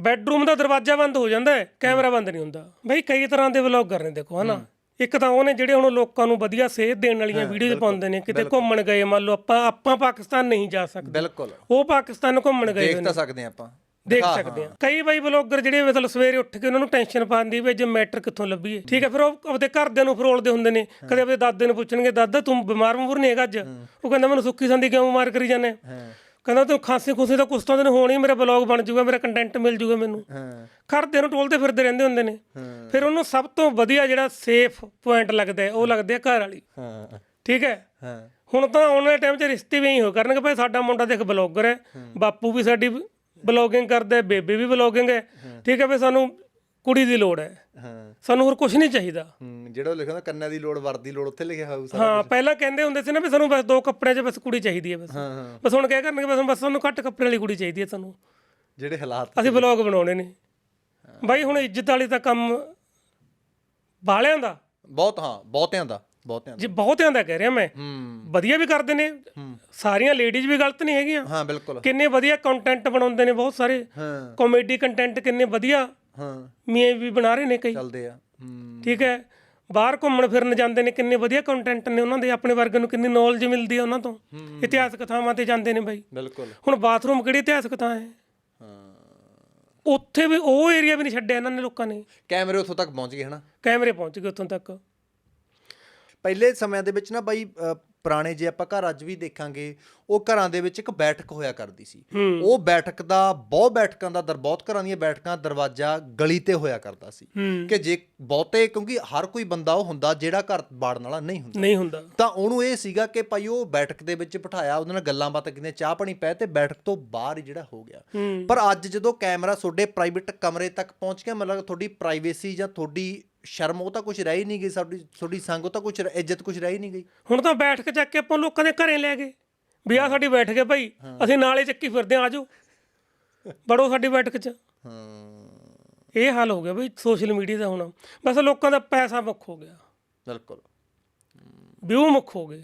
Bedroom ਦਾ ਦਰਵਾਜ਼ਾ ਬੰਦ ਹੋ ਜਾਂਦਾ ਹੈ ਕੈਮਰਾ ਬੰਦ ਨਹੀਂ ਹੁੰਦਾ। ਬਈ ਕਈ ਤਰ੍ਹਾਂ ਦੇ ਵਲੌਗਰ ਨੇ ਦੇਖੋ ਹਨਾ? ਇੱਕ ਤਾਂ ਉਹਨੇ ਜਿਹੜੇ ਹੁਣ ਲੋਕਾਂ ਨੂੰ ਵਧੀਆ ਸੇਧ ਦੇਣ ਵਾਲੀਆਂ ਵੀਡੀਓਜ਼ ਪਾਉਂਦੇ ਨੇ ਕਿਤੇ ਘੁੰਮਣ ਗਏ ਮੰਨ ਲਓ ਆਪਾਂ ਆਪਾਂ ਪਾਕਿਸਤਾਨ ਨਹੀਂ ਜਾ ਸਕਦੇ। ਬਿਲਕੁਲ। ਉਹ ਪਾਕਿਸਤਾਨ ਘੁੰਮਣ ਗਏ ਦੇਖ ਤਾਂ ਸਕਦੇ ਹਾਂ ਆਪਾਂ। ਦੇਖ ਸਕਦੇ ਆ ਕਈ ਬਾਈ ਵਲੌਗਰ ਜਿਹੜੇ ਮਤਲਬ ਸਵੇਰੇ ਉੱਠ ਕੇ ਉਹਨਾਂ ਨੂੰ ਟੈਨਸ਼ਨ ਪਾਉਂਦੀ ਵੀ ਜੇ ਮੈਟਰ ਕਿੱਥੋਂ ਲੱਭੀਏ। ਠੀਕ ਹੈ ਫਿਰ ਉਹ ਆਪਦੇ ਘਰਦਿਆਂ ਨੂੰ ਫਰੋਲਦੇ ਹੁੰਦੇ ਨੇ। ਕਦੇ ਆਪਦੇ ਦਾਦੇ ਨੂੰ ਪੁੱਛਣਗੇ ਦਾਦਾ ਤੂੰ ਬਿਮਾਰ ਮੂਰ ਨਹੀਂ ਹੈਗਾ ਅੱਜ? ਉਹ ਕਹਿੰਦਾ ਮੈਨੂੰ ਸੁੱਖੀ ਸੰਦੀ ਕਿਉਂ ਬਿਮਾਰ ਕਰੀ ਜਾਂਦੇ? ਕਹਿੰਦਾ ਤੂੰ ਖਾਂਸੀ ਖੁਸੀ ਤਾਂ ਕੁਛ ਤਾਂ ਦਿਨ ਹੋਣੀ ਮੇਰਾ ਬਲੌਗ ਬਣ ਜਾਊਗਾ ਮੇਰਾ ਕੰਟੈਂਟ ਮਿਲ ਜਾਊਗਾ ਮੈਨੂੰ। ਹਾਂ। ਘਰਦਿਆਂ ਨੂੰ ਟੋਲਦੇ ਫਿਰਦੇ ਰਹਿੰਦੇ ਹੁੰਦੇ ਨੇ। ਫਿਰ ਉਹਨੂੰ ਸਭ ਤੋਂ ਵਧੀਆ ਜਿਹੜਾ ਸੇਫ ਪੁਆਇੰਟ ਲੱਗਦਾ ਹੈ, ਉਹ ਲੱਗਦਾ ਹੈ ਘਰ ਵਾਲੀ। ਹਾਂ। ਠੀਕ ਹੈ? ਹਾਂ। ਹੁਣ ਤਾਂ ਆਉਣ ਵਾਲੇ ਟਾਈਮ 'ਚ ਰਿਸ਼ਤੇ ਵੀ ਹੀ ਹੋ ਕਰਨਗੇ ਭਾਈ ਸਾਡਾ ਮੁੰਡਾ ਦੇਖ ਬਲੌਗਰ ਹੈ ਬਾਪੂ ਵੀ ਸਾਡੀ ਬਲੌਗਿੰਗ ਕਰਦਾ ਹੈ ਬੇਬੇ ਵੀ ਬਲੌਗਿੰਗ ਹੈ। ਠੀਕ ਹੈ ਵੀ ਸਾਨੂੰ ਕੁੜੀ ਦੀ ਲੋੜ ਹੈ। ਹਾਂ। ਸਾਨੂੰ ਹੋਰ ਕੁਝ ਨਹੀਂ ਚਾਹੀਦਾ। ਹੂੰ, ਜਿਹੜਾ ਉਹ ਲਿਖਿਆ ਹੁੰਦਾ ਕੰਨਾਂ ਦੀ ਲੋੜ ਵਰਦੀ ਲੋੜ ਉੱਥੇ ਲਿਖਿਆ ਹੋਊ ਸਾਰਾ ਹਾਂ ਪਹਿਲਾਂ ਕਹਿੰਦੇ ਹੁੰਦੇ ਸੀ ਨਾ ਵੀ ਸਾਨੂੰ ਬਸ ਦੋ ਕੱਪੜਿਆਂ 'ਚ ਬਸ ਕੁੜੀ ਚਾਹੀਦੀ ਹੈ ਬਸ। ਹਾਂ ਹਾਂ। ਬਸ ਹੁਣ ਕਹਿ ਕਰਨਗੇ ਬਸ ਬਸ ਸਾਨੂੰ ਘੱਟ ਕੱਪੜੇ ਵਾਲੀ ਕੁੜੀ ਚਾਹੀਦੀ ਹੈ ਸਾਨੂੰ। ਜਿਹੜੇ ਹਾਲਾਤ ਅਸੀਂ ਬਲੌਗ ਬਣਾਉਣੇ ਨੇ। ਬਾਈ ਹੁਣ ਇੱਜ਼ਤ ਵਾਲੀ ਤਾਂ ਕੰਮ ਬਾਲਿਆਂ ਦਾ। ਬਹੁਤ ਹਾਂ ਬਹੁਤਿਆਂ ਦਾ ਬਹੁਤਿਆਂ ਦਾ। ਜੇ ਬਹੁਤਿਆਂ ਦਾ ਕਹਿ ਰਿਹਾ ਮੈਂ। ਹੂੰ। ਵਧੀਆ ਵੀ ਕਰਦੇ ਨੇ। ਸਾਰੀਆਂ ਲੇਡੀਜ਼ ਵੀ ਗਲਤ ਨਹੀਂ ਹੈਗੀਆਂ। ਹਾਂ ਬਿਲਕੁਲ। ਕਿੰਨੇ ਵਧੀਆ ਕੰਟੈਂਟ ਬਣਾਉਂਦੇ ਨੇ ਬਹੁਤ ਸਾਰੇ। ਹਾਂ। ਕਾਮੇਡੀ ਕੰਟੈਂਟ ਕਿੰਨੇ ਵਧੀਆ। ਹਾਂ। ਮੀਆਂ ਵੀ ਬਣਾ ਰਹੇ ਨੇ ਕਈ। ਚੱਲਦੇ ਆ। ਹੂੰ। ਠੀਕ ਹੈ। ਬਾਹਰ ਘੁੰਮਣ ਫਿਰਨ ਜਾਂਦੇ ਨੇ ਕਿੰਨੇ ਵਧੀਆ ਕੰਟੈਂਟ ਨੇ ਉਹਨਾਂ ਦੇ ਆਪਣੇ ਵਰਗੇ ਨੂੰ ਕਿੰਨੀ ਨੌਲੇਜ ਮਿਲਦੀ ਹੈ ਉਹਨਾਂ ਤੋਂ। ਇਤਿਹਾਸਕ ਥਾਵਾਂ ਤੇ ਜਾਂਦੇ ਨੇ ਬਾਈ। ਬਿਲਕੁਲ। ਹੁਣ ਬਾਥਰੂਮ ਕਿਹੜੀ ਇਤਿਹਾਸਕ ਥਾਂ ਹੈ? ਹਾਂ। ਉੱਥੇ ਵੀ ਉਹ ਏਰੀਆ ਵੀ ਨਹੀਂ ਛੱਡਿਆ ਇਹਨਾਂ ਨੇ ਲੋਕਾਂ ਨੇ। ਕੈਮਰੇ ਉੱਥੋਂ ਤੱਕ ਪਹੁੰਚ ਗਏ ਹਨਾ? ਕੈਮਰੇ ਪਹੁੰਚ ਗਏ ਉੱਥੋਂ ਤੱਕ। ਪਹਿਲੇ ਸਮਿਆਂ ਦੇ ਵਿੱਚ ਨਾ ਬਾਈ ਪੁਰਾਣੇ ਜੇ ਆਪਾਂ ਘਰ ਅੱਜ ਵੀ ਦੇਖਾਂਗੇ ਉਹ ਘਰਾਂ ਦੇ ਵਿੱਚ ਇੱਕ ਬੈਠਕ ਹੋਇਆ ਕਰਦੀ ਸੀ। ਉਹ ਬੈਠਕ ਦਾ ਬਹੁਤ ਬੈਠਕਾਂ ਦਾ ਦਰ ਬਹੁਤ ਘਰਾਂ ਦੀਆਂ ਬੈਠਕਾਂ ਦਰਵਾਜ਼ਾ ਗਲੀ ਤੇ ਹੋਇਆ ਕਰਦਾ ਸੀ। ਕਿ ਜੇ ਬਹੁਤੇ ਕਿਉਂਕਿ ਹਰ ਕੋਈ ਬੰਦਾ ਉਹ ਹੁੰਦਾ ਜਿਹੜਾ ਘਰ ਬਾੜਨ ਵਾਲਾ ਨਹੀਂ ਹੁੰਦਾ। ਨਹੀਂ ਹੁੰਦਾ। ਤਾਂ ਉਹਨੂੰ ਇਹ ਸੀਗਾ ਕਿ ਭਾਈ ਉਹ ਬੈਠਕ ਦੇ ਵਿੱਚ ਬਿਠਾਇਆ ਉਹਦੇ ਨਾਲ ਗੱਲਾਂ ਬਾਤਾਂ ਕਿਨੇ ਚਾਹ ਪਾਣੀ ਪੈ ਤੇ ਬੈਠਕ ਤੋਂ ਬਾਹਰ ਹੀ ਜਿਹੜਾ ਹੋ ਗਿਆ। ਪਰ ਅੱਜ ਜਦੋਂ ਕੈਮਰਾ ਤੁਹਾਡੇ ਪ੍ਰਾਈਵੇਟ ਕਮਰੇ ਤੱਕ ਪਹੁੰਚ ਗਿਆ ਮਤਲਬ ਤੁਹਾਡੀ ਪ੍ਰਾਈਵੇਸੀ ਜਾਂ ਤੁਹਾਡੀ ਸ਼ਰਮ ਉਹ ਤਾਂ ਕੁਝ ਰਹਿ ਨਹੀਂ ਗਈ ਸਾਡੀ ਤੁਹਾਡੀ ਸੰਗ ਉਹ ਤਾਂ ਕੁਝ ਇੱਜ਼ਤ ਕੁਝ ਰਹਿ ਨਹੀਂ ਗਈ। ਹੁਣ ਤਾਂ ਬੈਠ ਕੇ ਚੱਕ ਕੇ ਆਪਾਂ ਲੋਕਾਂ ਦੇ ਘਰੇ ਲੈ ਗਏ। ਵੀ ਆ ਸਾਡੀ ਬੈਠ ਕੇ ਭਾਈ ਅਸੀਂ ਨਾਲੇ ਚੱਕੀ ਫਿਰਦੇ ਆ ਆਜੋ ਬੜੋ ਸਾਡੀ ਬੈਠਕ 'ਚ। ਹਾਂ। ਇਹ ਹਾਲ ਹੋ ਗਿਆ ਬਈ ਸੋਸ਼ਲ ਮੀਡੀਆ ਦਾ ਹੁਣ। ਬਸ ਲੋਕਾਂ ਦਾ ਪੈਸਾ ਮੁੱਖ ਹੋ ਗਿਆ। ਬਿਲਕੁਲ। ਵਿਊ ਮੁੱਖ ਹੋ ਗਏ।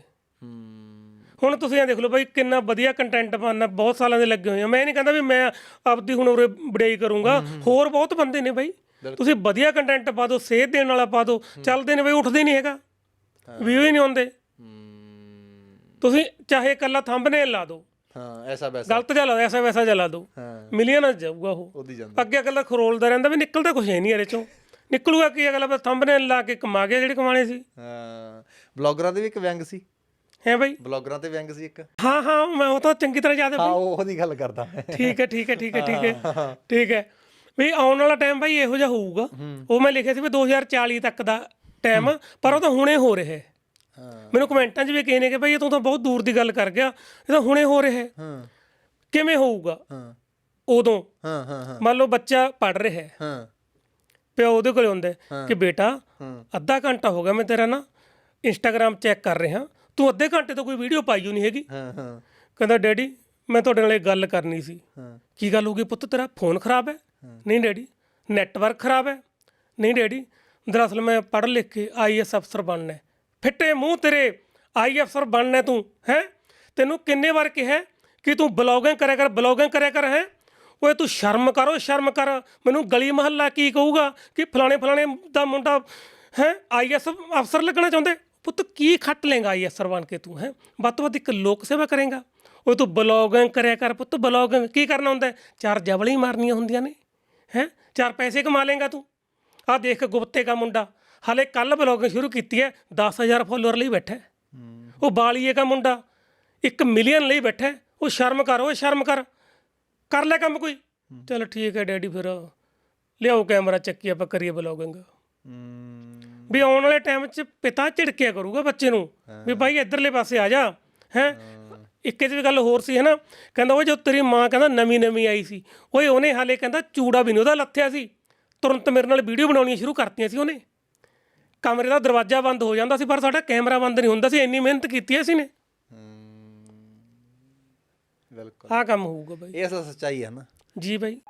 ਹੁਣ ਤੁਸੀਂ ਇਹ ਦੇਖ ਲਓ ਬਈ ਕਿੰਨਾ ਵਧੀਆ ਕੰਟੈਂਟ ਪਾਉਣਾ ਬਹੁਤ ਸਾਲਾਂ ਦੇ ਲੱਗੇ ਹੋਏ ਆ ਮੈਂ ਇਹ ਨਹੀਂ ਕਹਿੰਦਾ ਵੀ ਮੈਂ ਆਪਦੀ ਹੁਣ ਉਰੇ ਵਡਿਆਈ ਕਰੂੰਗਾ। ਹੋਰ ਬਹੁਤ ਬੰਦੇ ਨੇ ਬਈ। ਤੁਸੀਂ ਵਧੀਆ ਕੰਟੈਂਟ ਪਾ ਦਿਓ ਸੇਧ ਦੇਣ ਵਾਲਾ ਪਾ ਦਿਓ ਚੱਲਦੇ ਨੇ ਬਈ ਉੱਠਦੇ ਨਹੀਂ ਹੈਗਾ। ਵਿਊ ਹੀ ਨਹੀਂ ਆਉਂਦੇ। ਤੁਸੀਂ ਚਾਹੇ ਇਕੱਲਾ ਥੰਬਨੇਲ ਲਾ ਦਿਓ। ਹਾਂ ਐਸਾ ਵੈਸਾ। ਗਲਤ ਜਿਹਾ ਲਾ ਦਿਓ ਐਸਾ ਵੈਸਾ ਜਿਹਾ ਲਾ ਦਿਓ। ਮਿਲੀਅਨ ਜਾਊਗਾ ਉਹ। ਅੱਗੇ ਅਗਲਾ ਖਰੋਲਦਾ ਰਹਿੰਦਾ ਵੀ ਨਿਕਲਦਾ ਕੁਝ ਹੈ ਨਹੀਂ ਇਹਦੇ ਚੋਂ। ਨਿਕਲੂਗਾ ਕੀ ਅਗਲਾ ਬਸ ਥੰਬਨੇਲ ਲਾ ਕੇ ਕਮਾ ਗਿਆ ਜਿਹੜੇ ਕਮਾਣੇ ਸੀ। ਹਾਂ। ਬਲੌਗਰਾਂ ਦੇ ਵੀ ਇੱਕ ਵਿਅੰਗ ਸੀ। ਹੈ ਬਈ? ਬਲੌਗਰਾਂ ਤੇ ਵਿਅੰਗ ਸੀ ਇੱਕ। ਹਾਂ ਹਾਂ ਮੈਂ ਉਹ ਤਾਂ ਚੰਗੀ ਤਰ੍ਹਾਂ ਯਾਦ ਹੈ ਹਾਂ ਉਹ ਉਹਦੀ ਗੱਲ ਕਰਦਾ। ਠੀਕ ਹੈ ਠੀਕ ਹੈ ਠੀਕ ਹੈ ਠੀਕ ਹੈ। ਠੀਕ ਹੈ। ਵੀ ਆਉਣ ਵਾਲਾ ਟਾਈਮ ਭਾਈ ਇਹੋ ਜਿਹਾ ਹੋਊਗਾ। ਉਹ ਮੈਂ ਲਿਖਿਆ ਸੀ ਵੀ 2040 ਤੱਕ ਦਾ ਟਾਈਮ ਪਰ ਉਹ ਤਾਂ ਹੁਣੇ ਹੋ ਰਿਹਾ ਹੈ। ਹਾਂ। ਮੈਨੂੰ ਕਮੈਂਟਾਂ 'ਚ ਵੀ ਕਹੇ ਨੇ ਕਿ ਭਾਈ ਇਹ ਤੂੰ ਤਾਂ ਬਹੁਤ ਦੂਰ ਦੀ ਗੱਲ ਕਰ ਗਿਆ ਇਹ ਤਾਂ ਹੁਣੇ ਹੋ ਰਿਹਾ ਹੈ। ਹਾਂ। ਕਿਵੇਂ ਹੋਊਗਾ? ਹਾਂ। ਉਦੋਂ। ਹਾਂ ਹਾਂ ਹਾਂ। ਮੰਨ ਲਓ ਬੱਚਾ ਪੜ ਰਿਹਾ ਹੈ। ਹਾਂ। ਪਿਓ ਉਹਦੇ ਕੋਲੇ ਹੁੰਦਾ ਹੈ ਕਿ ਬੇਟਾ ਹਾਂ। ਅੱਧਾ ਘੰਟਾ ਹੋ ਗਿਆ ਮੈਂ ਤੇਰਾ ਨਾ ਇੰਸਟਾਗ੍ਰam ਚੈੱਕ ਕਰ ਰਿਹਾ। ਤੂੰ ਅੱਧੇ ਘੰਟੇ ਤੋਂ ਕੋਈ ਵੀਡੀਓ ਪਾਈ ਓ ਨਹੀਂ ਹੈਗੀ। ਹਾਂ ਹਾਂ। ਕਹਿੰਦਾ ਡੈਡੀ ਮੈਂ ਤੁਹਾਡੇ ਨਾਲ ਇੱਕ ਗੱਲ ਕਰਨੀ ਸੀ। ਹਾਂ। ਕੀ ਗੱਲ ਹੋ ਗਈ ਪੁੱਤ ਤੇਰਾ? ਫੋਨ ਖਰਾਬ ਹੈ? ਨਹੀਂ ਡੈਡੀ, ਨੈਟਵਰਕ ਖਰਾਬ ਹੈ। ਨਹੀਂ ਡੈਡੀ, ਦਰਅਸਲ ਮੈਂ ਪੜ੍ਹ ਲਿਖ ਕੇ ਆਈਐਸ ਅਫਸਰ ਬਣਨਾ ਫਿੱਟੇ ਮੂੰਹ ਤੇਰੇ, ਆਈ ਅਫਸਰ ਬਣਨਾ ਤੂੰ, ਹੈ? ਤੈਨੂੰ ਕਿੰਨੇ ਵਾਰ ਕਿਹਾ ਕਿ ਤੂੰ ਬਲੌਗਿੰਗ ਕਰਿਆ ਕਰ, ਬਲੌਗਿੰਗ ਕਰਿਆ ਕਰ, ਹੈ? ਓਏ ਤੂੰ ਸ਼ਰਮ ਕਰੋ, ਸ਼ਰਮ ਕਰ। ਮੈਨੂੰ ਗਲੀ ਮਹੱਲਾ ਕੀ ਕਹੂਗਾ ਕਿ ਫਲਾਣੇ ਫਲਾਣੇ ਦਾ ਮੁੰਡਾ, ਹੈ? ਆਈਐਸ ਅਫਸਰ ਲੱਗਣਾ ਚਾਹੁੰਦੇ? ਪੁੱਤ ਕੀ ਖੱਟ ਲੇਗਾ ਆਈਐਸ ਬਣ ਕੇ ਤੂੰ, ਹੈ? ਵੱਧ ਤੋਂ ਵੱਧ ਇੱਕ ਲੋਕ ਸੇਵਾ ਕਰੇਗਾ। ਓਏ ਤੂੰ ਬਲੌਗਿੰਗ ਕਰਿਆ ਕਰ ਪੁੱਤ, ਬਲੌਗਿੰਗ ਕੀ ਕਰਨਾ ਹੁੰਦਾ ਹੈ? ਚਾਰ ਜਵਲੀ ਮਾਰਨੀਆਂ ਹੁੰਦੀਆਂ ਨੇ। ਹੈ? ਚਾਰ ਪੈਸੇ ਕਮਾ ਲੇਗਾ ਤੂੰ। ਆ ਦੇਖ ਗੁਪਤੇ ਦਾ ਮੁੰਡਾ। ਹਲੇ ਕੱਲ ਬਲੌਗਿੰਗ ਸ਼ੁਰੂ ਕੀਤੀ ਹੈ 10000 ਫਾਲੋਅਰ ਲਈ ਬੈਠਾ। ਉਹ ਬਾਲੀਏ ਦਾ ਮੁੰਡਾ 1 ਮਿਲੀਅਨ ਲਈ ਬੈਠਾ। ਉਹ ਸ਼ਰਮ ਕਰ ਓਏ ਸ਼ਰਮ ਕਰ। ਕਰ ਲੈ ਕੰਮ ਕੋਈ। ਚਲ ਠੀਕ ਹੈ ਡੈਡੀ ਫਿਰ। ਲਿਆਓ ਕੈਮਰਾ ਚੱਕੀ ਆਪਾਂ ਕਰੀਏ ਬਲੌਗਿੰਗ ਵੀ ਆਉਣ ਵਾਲੇ ਟਾਈਮ 'ਚ ਪਿਤਾ ਝਿੜਕਿਆ ਕਰੂਗਾ ਬੱਚੇ ਨੂੰ। ਵੀ ਭਾਈ ਇਧਰਲੇ ਪਾਸੇ ਆ ਜਾ ਹੈ? ਇੱਕ ਇਹਦੀ ਗੱਲ ਹੋਰ ਸੀ ਹਨਾ? ਕਹਿੰਦਾ ਉਹ ਜੋ ਤੇਰੀ ਮਾਂ ਕਹਿੰਦਾ ਨਵੀਂ ਨਵੀਂ ਆਈ ਸੀ ਓਏ ਉਹਨੇ ਹਾਲੇ ਕਹਿੰਦਾ ਚੂੜਾ ਵੀ ਨਹੀਂ ਉਹਦਾ ਲੱਥਿਆ ਸੀ। ਤੁਰੰਤ ਮੇਰੇ ਨਾਲ ਵੀਡੀਓ ਬਣਾਉਣੀਆਂ ਸ਼ੁਰੂ ਕਰਤੀਆਂ ਸੀ ਉਹਨੇ। ਕਮਰੇ ਦਾ ਦਰਵਾਜ਼ਾ ਬੰਦ ਹੋ ਜਾਂਦਾ ਸੀ ਪਰ ਸਾਡਾ ਕੈਮਰਾ ਬੰਦ ਨਹੀਂ ਹੁੰਦਾ ਸੀ ਇੰਨੀ ਮਿਹਨਤ ਕੀਤੀ ਅਸੀਂ ਨੇ। ਬਿਲਕੁਲ। ਆਹ ਕੰਮ ਹੋਊਗਾ ਬਾਈ। ਇਹ ਅਸਲ ਸੱਚਾਈ ਹੈ ਨਾ। ਜੀ ਬਾਈ।